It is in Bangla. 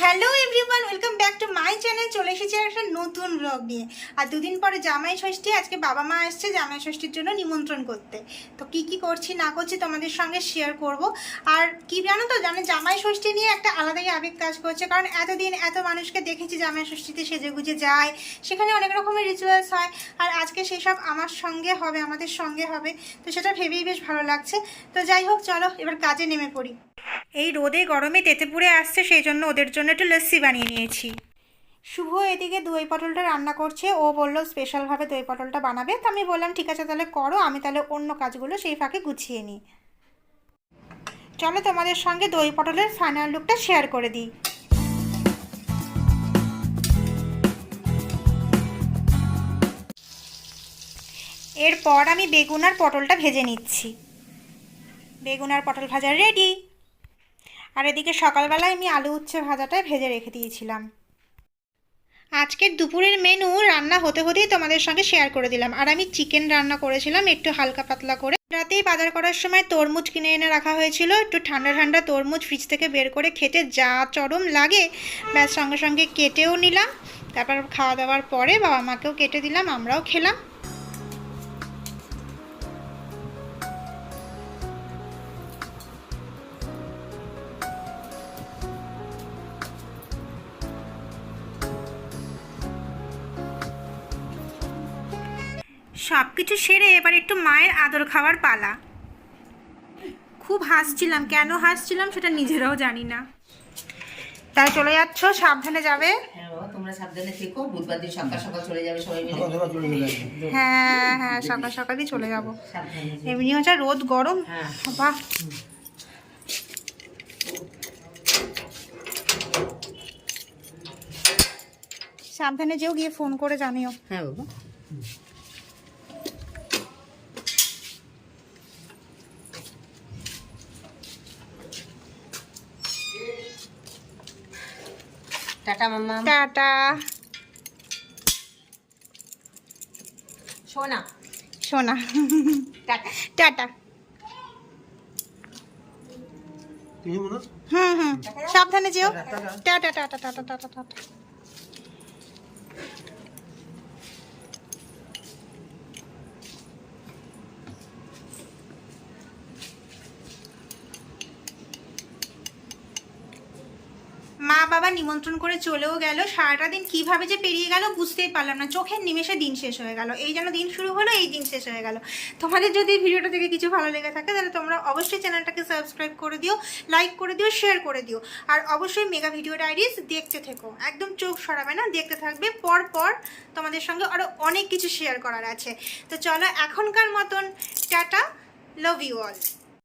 Hello everyone, welcome back to my channel. চলে এসেছি একটা নতুন ব্লগ নিয়ে। আর দুদিন পরে জামাই ষষ্ঠী, আজকে বাবা মা আসছে জামাই ষষ্ঠীর জন্য নিমন্ত্রণ করতে। তো কি কি করছি, না করছি তোমাদের সঙ্গে শেয়ার করব। আর কি জানো তো, জানো, জামাই ষষ্ঠী নিয়ে একটা আলাদাই আবেগ কাজ করছে। কারণ এতদিন এত মানুষকে দেখেছি জামাই ষষ্ঠীতে সেজে গুজে যায়। সেখানে অনেক রকমের রিচুয়ালস হয়। আর আজকে সেসব আমার সঙ্গে হবে, আমাদের সঙ্গে হবে। তো সেটা ভেবেই বেশ ভালো লাগছে। তো যাই হোক, চলো, এবার কাজে নেমে পড়ি। এই রোদে গরমে তেতেপুরে আসছে, সেই জন্য ওদের জন্য একটু লস্যি বানিয়ে নিয়েছি। শুভ এদিকে দই পটলটা রান্না করছে, ও বলল, স্পেশালভাবে দই পটলটা বানাবে? তো আমি বললাম, ঠিক আছে, তাহলে করো, আমি তাহলে অন্য কাজগুলো সেই ফাঁকে গুছিয়ে নিই। চলো তোমাদের সঙ্গে দই পটলের ফাইনাল লুকটা শেয়ার করে দিই। এরপর আমি বেগুন আর পটলটা ভেজে নিচ্ছি। বেগুন আর পটল ভাজা রেডি আর এদিকে সকালবেলায় আমি আলু উচ্ছে ভাজাটা ভেজে রেখে দিয়েছিলাম। আজকের দুপুরের মেনু রান্না হতে হতেই তোমাদের সঙ্গে শেয়ার করে দিলাম। আর আমি চিকেন রান্না করেছিলাম একটু হালকা পাতলা করে। রাতেই বাজার করার সময় তরমুজ কিনে এনে রাখা হয়েছিল। একটু ঠান্ডা ঠান্ডা তরমুজ ফ্রিজ থেকে বের করে খেতে যা চরম লাগে, ব্যাস সঙ্গে সঙ্গে কেটেও নিলাম। তারপর খাওয়া দাওয়ার পরে বাবা মাকেও কেটে দিলাম, আমরাও খেলাম। সব কিছু সেরে এবার একটু মায়ের আদর খাওয়ার পালা। খুব হাসছিলাম কেন হাসছিলাম সেটা নিজেরাও জানি না। তাই চলে যাচ্ছ সাবধানে যাবে? হ্যাঁ তোমরা সাবধানে থেকো বুধবার দিন সকাল সকাল চলে যাবে সবাই মিলে। হ্যাঁ হ্যাঁ সকাল সকালই চলে যাব। সাবধানে যেও। এমনি হচ্ছে রোদ গরম। হ্যাঁ। বাহ। সাবধানে যেও গিয়ে ফোন করে জানিও। হ্যাঁ বাবা। টাটা মাম্মা। টাটা। সোনা। সোনা। টাটা। টাটা। হুম হুম। সাবধানে যেও। Tata tata tata tata tata মা বাবা নিমন্ত্রণ করে চলেও গেল। সারাটা দিন কীভাবে যে পেরিয়ে গেল বুঝতেই পারলাম না। চোখের নিমেষে দিন শেষ হয়ে গেল। এই যেন দিন শুরু হলো, এই দিন শেষ হয়ে গেল। তোমাদের যদি ভিডিওটা থেকে কিছু ভালো লেগে থাকে, তাহলে তোমরা অবশ্যই চ্যানেলটাকে সাবস্ক্রাইব করে দিও লাইক করে দিও শেয়ার করে দিও। আর অবশ্যই মেগা ভিডিও ডায়েরিজ দেখতে থেকো। একদম চোখ সরাবে না, দেখতে থাকবে। পর পর তোমাদের সঙ্গে আরও অনেক কিছু শেয়ার করার আছে। তো চলো এখনকার মতন, টাটা লাভ ইউ অল